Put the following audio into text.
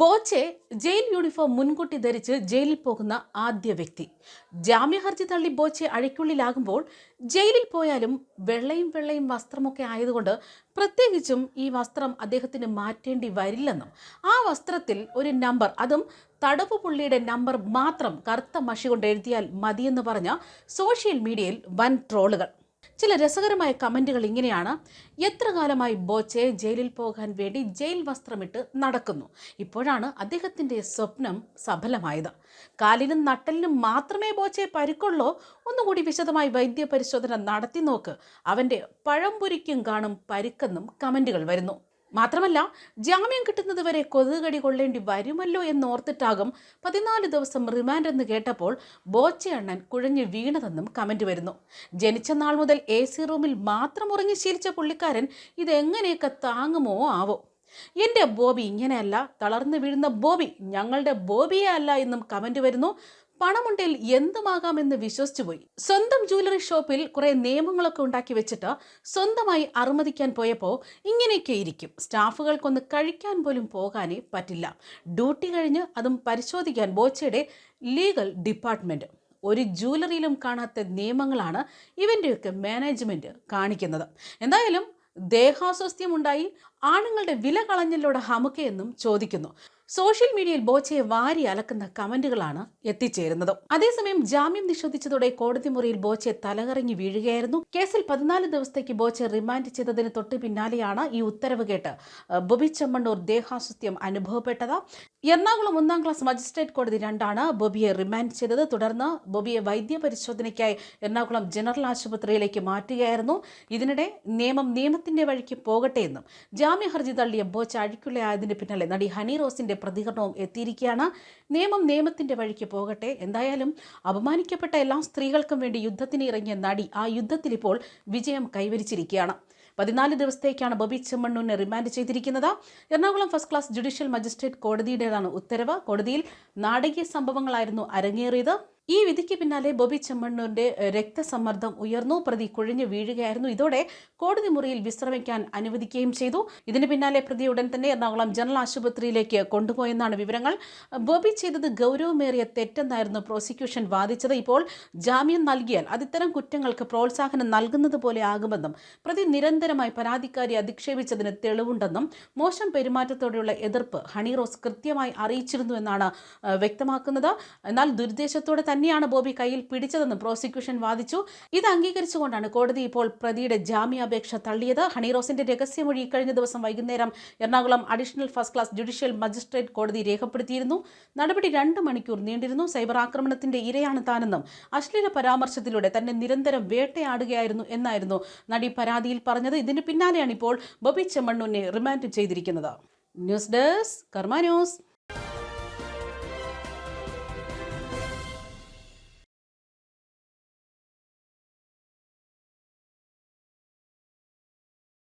Boche jail uniform മുൻകൂട്ടി ധരിച്ച് ജയിലിൽ പോകുന്ന ആദ്യ വ്യക്തി. ജാമ്യഹർജി തള്ളി ബോച്ചെ അഴിക്കുള്ളിലാകുമ്പോൾ ജയിലിൽ പോയാലും വെള്ളയും വെള്ളയും വസ്ത്രമൊക്കെ ആയതുകൊണ്ട് പ്രത്യേകിച്ചും ഈ വസ്ത്രം അദ്ദേഹത്തിന് മാറ്റേണ്ടി വരില്ലെന്നും ആ വസ്ത്രത്തിൽ ഒരു നമ്പർ അതും തടവ് പുള്ളിയുടെ നമ്പർ മാത്രം കറുത്ത മഷി കൊണ്ട് എഴുതിയാൽ മതിയെന്ന് പറഞ്ഞ സോഷ്യൽ മീഡിയയിൽ വൻ ട്രോളുകൾ. ചില രസകരമായ കമന്റുകൾ ഇങ്ങനെയാണ്. എത്ര കാലമായി ബോച്ചെ ജയിലിൽ പോകാൻ വേണ്ടി ജയിൽ വസ്ത്രമിട്ട് നടക്കുന്നു. ഇപ്പോഴാണ് അദ്ദേഹത്തിന്റെ സ്വപ്നം സഫലമായത്. കാലിനും നട്ടലിനും മാത്രമേ ബോച്ചെ പരുക്കുള്ളൂ. ഒന്നുകൂടി വിശദമായി വൈദ്യ പരിശോധന നടത്തി നോക്ക്. അവന്റെ പഴംപൊരിക്കും കാണും പരുക്കെന്നും കമന്റുകൾ വരുന്നു. മാത്രമല്ല ജാമ്യം കിട്ടുന്നത് വരെ കൊതുകടി കൊള്ളേണ്ടി വരുമല്ലോ എന്നോർത്തിട്ടാകും പതിനാല് ദിവസം റിമാൻഡ് എന്ന് കേട്ടപ്പോൾ ബോച്ചയണ്ണൻ കുഴഞ്ഞു വീണതെന്നും കമന്റ് വരുന്നു. ജനിച്ച നാൾ മുതൽ എ സി റൂമിൽ മാത്രം ഉറങ്ങി ശീലിച്ച പുള്ളിക്കാരൻ ഇതെങ്ങനെയൊക്കെ താങ്ങുമോ ആവോ? എന്റെ ബോബി ഇങ്ങനെയല്ല തളർന്നു വീഴുന്ന ബോബി ഞങ്ങളുടെ ബോബിയെ അല്ല എന്നും കമന്റ് വരുന്നു. പണമുണ്ടിൽ എന്തുമാകാമെന്ന് വിശ്വസിച്ചുപോയി സ്വന്തം ജ്വല്ലറി ഷോപ്പിൽ കുറെ നിയമങ്ങളൊക്കെ ഉണ്ടാക്കി വെച്ചിട്ട് സ്വന്തമായി അറുമതിക്കാൻ പോയപ്പോൾ ഇങ്ങനെയൊക്കെ ഇരിക്കും. സ്റ്റാഫുകൾക്കൊന്ന് കഴിക്കാൻ പോലും പോകാനേ പറ്റില്ല. ഡ്യൂട്ടി കഴിഞ്ഞ് അതും പരിശോധിക്കാൻ ബോച്ചയുടെ ലീഗൽ ഡിപ്പാർട്ട്മെന്റ് ഒരു ജ്വല്ലറിയിലും കാണാത്ത നിയമങ്ങളാണ് ഇവന്റെയൊക്കെ മാനേജ്മെന്റ് കാണിക്കുന്നത്. എന്തായാലും ദേഹാസ്വസ്ഥ്യമുണ്ടായി ആണുങ്ങളുടെ വില കളഞ്ഞല്ലോടെ ഹമുക്കയെന്നും ചോദിക്കുന്നു. സോഷ്യൽ മീഡിയയിൽ ബോച്ചയെ വാരി അലക്കുന്ന കമന്റുകളാണ് എത്തിച്ചേരുന്നത്. അതേസമയം ജാമ്യം നിഷേധിച്ചതോടെ കോടതി മുറിയിൽ ബോച്ചെ തലകറങ്ങി വീഴുകയായിരുന്നു. കേസിൽ പതിനാല് ദിവസത്തേക്ക് ബോച്ചെ റിമാൻഡ് ചെയ്തതിന് തൊട്ട് പിന്നാലെയാണ് ഈ ഉത്തരവ് കേട്ട് ബൊബി ചെമ്മണ്ണൂർ ദേഹാസ്വസ്ഥ്യം അനുഭവപ്പെട്ടത്. എറണാകുളം ഒന്നാം ക്ലാസ് മജിസ്ട്രേറ്റ് കോടതി രണ്ടാണ് ബോബിയെ റിമാൻഡ് ചെയ്തത്. തുടർന്ന് ബോബിയെ വൈദ്യപരിശോധനയ്ക്കായി എറണാകുളം ജനറൽ ആശുപത്രിയിലേക്ക് മാറ്റുകയായിരുന്നു. ഇതിനിടെ നിയമം നിയമത്തിന്റെ വഴിക്ക് പോകട്ടെ എന്നും ജാമ്യ ഹർജി തള്ളിയ ബോച്ച അഴിക്കുള്ളയായതിന് പിന്നാലെ നടി ഹണി റോസിന്റെ പ്രതികരണവും എത്തിയിരിക്കുകയാണ്. നിയമം നിയമത്തിന്റെ വഴിക്ക് പോകട്ടെ. എന്തായാലും അപമാനിക്കപ്പെട്ട എല്ലാ സ്ത്രീകൾക്കും വേണ്ടി യുദ്ധത്തിന് ഇറങ്ങിയ നടി ആ യുദ്ധത്തിൽ ഇപ്പോൾ വിജയം കൈവരിച്ചിരിക്കുകയാണ്. പതിനാല് ദിവസത്തേക്കാണ് ബബി ചെമ്മണ്ണൂരിനെ റിമാൻഡ് ചെയ്തിരിക്കുന്നത്. Ernakulam first class judicial magistrate കോടതിയുടേതാണ് ഉത്തരവ്. കോടതിയിൽ നാടകീയ സംഭവങ്ങളായിരുന്നു അരങ്ങേറിയത്. ഈ വിധിക്ക് പിന്നാലെ ബോബി ചെമ്മണ്ണൂരിന്റെ രക്തസമ്മർദ്ദം ഉയർന്നു പ്രതി കുഴിഞ്ഞു വീഴുകയായിരുന്നു. ഇതോടെ കോടതി മുറിയിൽ വിശ്രമിക്കാൻ അനുവദിക്കുകയും ചെയ്തു. ഇതിന് പിന്നാലെ പ്രതി ഉടൻ തന്നെ എറണാകുളം ജനറൽ ആശുപത്രിയിലേക്ക് കൊണ്ടുപോയെന്നാണ് വിവരങ്ങൾ. ബോബി ചെയ്തത് ഗൗരവമേറിയ തെറ്റെന്നായിരുന്നു പ്രോസിക്യൂഷൻ വാദിച്ചത്. ഇപ്പോൾ ജാമ്യം നൽകിയാൽ അതിത്തരം കുറ്റങ്ങൾക്ക് പ്രോത്സാഹനം നൽകുന്നത് പോലെ ആകുമെന്നും പ്രതി നിരന്തരമായി പരാതിക്കാരി അധിക്ഷേപിച്ചതിന് തെളിവുണ്ടെന്നും മോശം പെരുമാറ്റത്തോടെയുള്ള എതിർപ്പ് ഹണി റോസ് കൃത്യമായി അറിയിച്ചിരുന്നു എന്നാണ് വ്യക്തമാക്കുന്നത്. എന്നാൽ ദുരുദ്ദേശത്തോടെ തന്നെയാണ് ബോബി കയ്യിൽ പിടിച്ചതെന്നും പ്രോസിക്യൂഷൻ വാദിച്ചു. ഇത് അംഗീകരിച്ചുകൊണ്ടാണ് കോടതി ഇപ്പോൾ പ്രതിയുടെ ജാമ്യാപേക്ഷ തള്ളിയത്. ഹണിറോസിന്റെ രഹസ്യമൊഴി കഴിഞ്ഞ ദിവസം വൈകുന്നേരം Ernakulam additional first class judicial magistrate കോടതി രേഖപ്പെടുത്തിയിരുന്നു. നടപടി രണ്ട് മണിക്കൂർ നീണ്ടിരുന്നു. സൈബർ ആക്രമണത്തിന്റെ ഇരയാണ് താനെന്നും അശ്ലീല പരാമർശത്തിലൂടെ തന്നെ നിരന്തരം വേട്ടയാടുകയായിരുന്നു എന്നായിരുന്നു നടി പരാതിയിൽ പറഞ്ഞത്. ഇതിന് പിന്നാലെയാണ് ഇപ്പോൾ ബോബി ചെമ്മണ്ണൂനെ റിമാൻഡ് ചെയ്തിരിക്കുന്നത്. News desk Karma news.